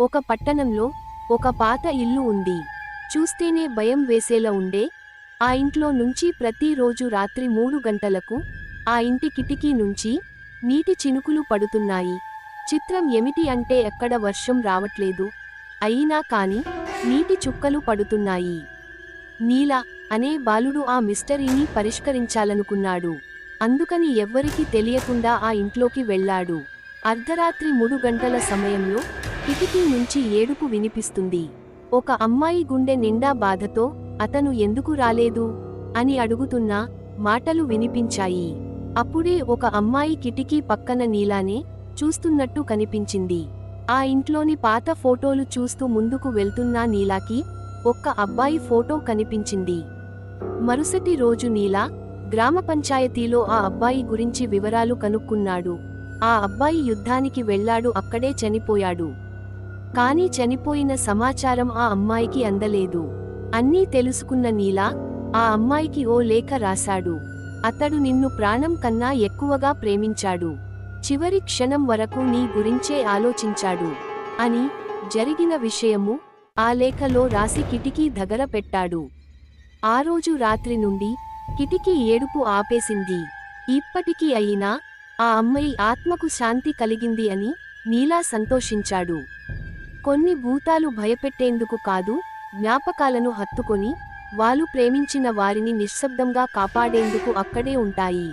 ఒక పట్టణంలో ఒక పాత ఇల్లు ఉంది. చూస్తేనే భయం వేసేలా ఉండే. ఆ ఇంట్లో నుంచి ప్రతిరోజు రాత్రి మూడు గంటలకు ఆ ఇంటి కిటికీ నుంచి నీటి చినుకులు పడుతున్నాయి. చిత్రం ఏమిటి అంటే ఎక్కడ వర్షం రావట్లేదు. అయినా కాని నీటి చుక్కలు పడుతున్నాయి. నీల అనే బాలుడు ఆ మిస్టరీని పరిష్కరించాలనుకున్నాడు. అందుకని ఎవ్వరికీ తెలియకుండా ఆ ఇంట్లోకి వెళ్ళాడు. అర్ధరాత్రి మూడు గంటల సమయంలో కిటికీ నుంచి ఏడుపు వినిపిస్తుంది. ఒక అమ్మాయి గుండె నిండా బాధతో అతను ఎందుకు రాలేదు? అని అడుగుతున్నా మాటలు వినిపించాయి. అప్పుడే ఒక అమ్మాయి కిటికీ పక్కన నీలానే చూస్తున్నట్టు కనిపించింది. ఆ ఇంట్లోని పాత ఫోటోలు చూస్తూ ముందుకు వెళ్తున్నా నీలాకి ఒక్క అబ్బాయి ఫోటో కనిపించింది. మరుసటి రోజు నీలా గ్రామ పంచాయతీలో ఆ అబ్బాయి గురించి వివరాలు కనుక్కున్నాడు. ఆ అబ్బాయి యుద్ధానికి వెళ్ళాడు అక్కడే చనిపోయాడు. కాని చనిపోయిన సమాచారం ఆ అమ్మాయికి అందలేదు. అన్నీ తెలుసుకున్న నీలా ఆ అమ్మాయికి ఓ లేఖ రాశాడు. అతడు నిన్ను ప్రాణం కన్నా ఎక్కువగా ప్రేమించాడు. చివరి క్షణం వరకు నీ గురించే ఆలోచించాడు. అని జరిగిన విషయము ఆ లేఖలో రాసి కిటికీ దగ్గర పెట్టాడు. ఆ రోజు రాత్రి నుండి కిటికీ ఏడుపు ఆపేసింది. ఇప్పటికీ అయినా ఆ అమ్మాయి ఆత్మకు శాంతి కలిగింది అని నీలా సంతోషించాడు. కొన్ని భూతాలు భయపెట్టేందుకు కాదు జ్ఞాపకాలను హత్తుకొని వాళ్ళు ప్రేమించిన వారిని నిశ్శబ్దంగా కాపాడేందుకు అక్కడే ఉంటాయి.